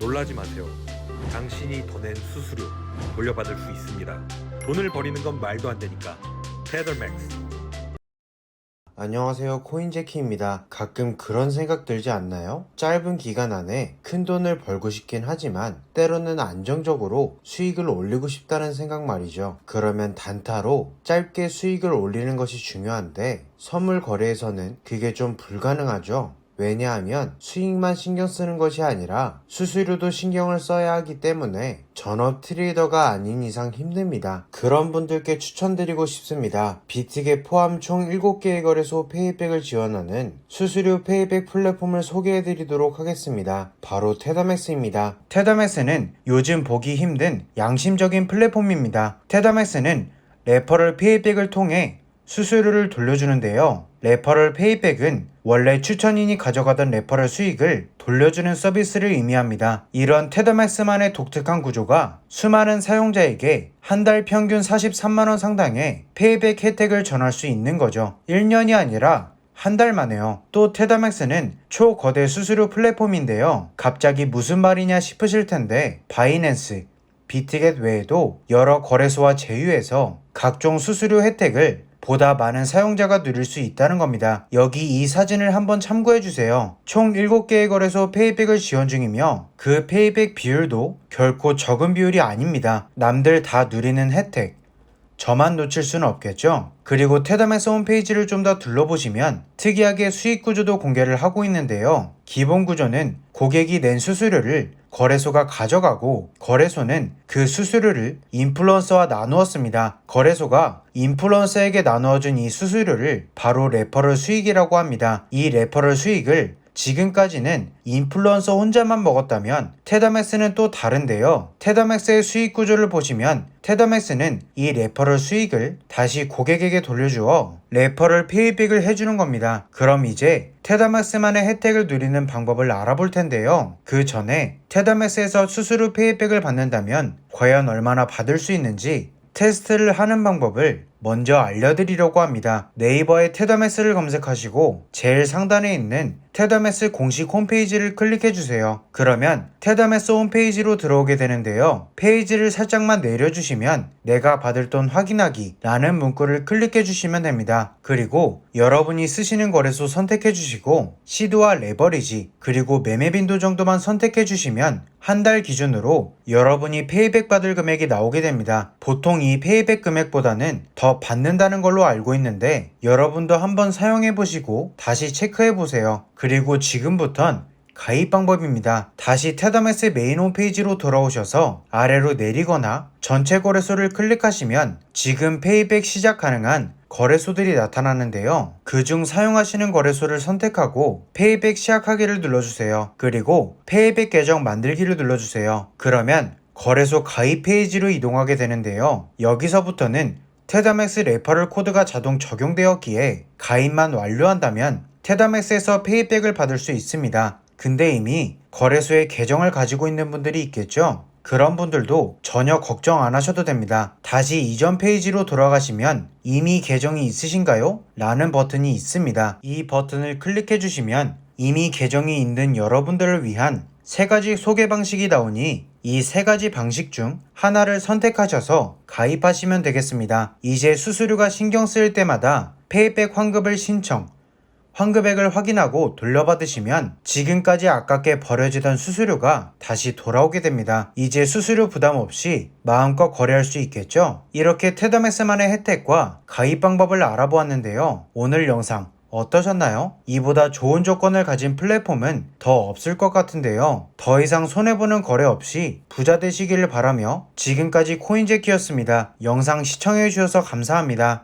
놀라지 마세요. 당신이 더 낸 수수료 돌려받을 수 있습니다. 돈을 버리는 건 말도 안 되니까. 테더맥스. 안녕하세요. 코인제키입니다. 가끔 그런 생각 들지 않나요? 짧은 기간 안에 큰 돈을 벌고 싶긴 하지만 때로는 안정적으로 수익을 올리고 싶다는 생각 말이죠. 그러면 단타로 짧게 수익을 올리는 것이 중요한데 선물 거래에서는 그게 좀 불가능하죠. 왜냐하면 수익만 신경 쓰는 것이 아니라 수수료도 신경을 써야 하기 때문에 전업 트레이더가 아닌 이상 힘듭니다. 그런 분들께 추천드리고 싶습니다. 비트겟 포함 총 7개의 거래소 페이백을 지원하는 수수료 페이백 플랫폼을 소개해드리도록 하겠습니다. 바로 테더맥스입니다. 테더맥스는 요즘 보기 힘든 양심적인 플랫폼입니다. 테더맥스는 레퍼럴 페이백을 통해 수수료를 돌려주는데요. 레퍼럴 페이백은 원래 추천인이 가져가던 레퍼럴 수익을 돌려주는 서비스를 의미합니다. 이런 테더맥스만의 독특한 구조가 수많은 사용자에게 한 달 평균 43만원 상당의 페이백 혜택을 전할 수 있는 거죠. 1년이 아니라 한달 만에요. 또 테더맥스는 초거대 수수료 플랫폼인데요. 갑자기 무슨 말이냐 싶으실 텐데 바이낸스, 비트겟 외에도 여러 거래소와 제휴해서 각종 수수료 혜택을 보다 많은 사용자가 누릴 수 있다는 겁니다. 여기 이 사진을 한번 참고해 주세요. 총 7개의 거래소 페이백을 지원 중이며 그 페이백 비율도 결코 적은 비율이 아닙니다. 남들 다 누리는 혜택. 저만 놓칠 수는 없겠죠? 그리고 테더맥스 홈페이지를 좀 더 둘러보시면 특이하게 수익 구조도 공개를 하고 있는데요. 기본 구조는 고객이 낸 수수료를 거래소가 가져가고 거래소는 그 수수료를 인플루언서와 나누었습니다. 거래소가 인플루언서에게 나누어준 이 수수료를 바로 레퍼럴 수익이라고 합니다. 이 레퍼럴 수익을 지금까지는 인플루언서 혼자만 먹었다면 테더맥스는 또 다른데요. 테더맥스의 수익 구조를 보시면 테더맥스는 이 레퍼럴 수익을 다시 고객에게 돌려주어 레퍼럴 페이백을 해주는 겁니다. 그럼 이제 테더맥스만의 혜택을 누리는 방법을 알아볼 텐데요. 그 전에 테더맥스에서 수수료 페이백을 받는다면 과연 얼마나 받을 수 있는지 테스트를 하는 방법을 먼저 알려드리려고 합니다. 네이버에 테더맥스를 검색하시고 제일 상단에 있는 테더맥스 공식 홈페이지를 클릭해주세요. 그러면 테더맥스 홈페이지로 들어오게 되는데요. 페이지를 살짝만 내려주시면 내가 받을 돈 확인하기 라는 문구를 클릭해주시면 됩니다. 그리고 여러분이 쓰시는 거래소 선택해주시고 시드와 레버리지 그리고 매매 빈도 정도만 선택해주시면 한 달 기준으로 여러분이 페이백 받을 금액이 나오게 됩니다. 보통 이 페이백 금액보다는 더 받는다는 걸로 알고 있는데 여러분도 한번 사용해 보시고 다시 체크해 보세요. 그리고 지금부턴 가입 방법입니다. 다시 테더맥스 메인 홈페이지로 돌아오셔서 아래로 내리거나 전체 거래소를 클릭하시면 지금 페이백 시작 가능한 거래소들이 나타나는데요. 그중 사용하시는 거래소를 선택하고 페이백 시작하기를 눌러주세요. 그리고 페이백 계정 만들기를 눌러주세요. 그러면 거래소 가입 페이지로 이동하게 되는데요. 여기서부터는 테더맥스 레퍼럴 코드가 자동 적용되었기에 가입만 완료한다면 테더맥스에서 페이백을 받을 수 있습니다. 근데 이미 거래소에 계정을 가지고 있는 분들이 있겠죠? 그런 분들도 전혀 걱정 안 하셔도 됩니다. 다시 이전 페이지로 돌아가시면 이미 계정이 있으신가요? 라는 버튼이 있습니다. 이 버튼을 클릭해 주시면 이미 계정이 있는 여러분들을 위한 세 가지 소개 방식이 나오니 이 세 가지 방식 중 하나를 선택하셔서 가입하시면 되겠습니다. 이제 수수료가 신경 쓰일 때마다 페이백 환급을 신청, 환급액을 확인하고 돌려받으시면 지금까지 아깝게 버려지던 수수료가 다시 돌아오게 됩니다. 이제 수수료 부담 없이 마음껏 거래할 수 있겠죠? 이렇게 테더맥스만의 혜택과 가입 방법을 알아보았는데요. 오늘 영상 어떠셨나요? 이보다 좋은 조건을 가진 플랫폼은 더 없을 것 같은데요. 더 이상 손해보는 거래 없이 부자 되시기를 바라며 지금까지 코인제키였습니다. 영상 시청해주셔서 감사합니다.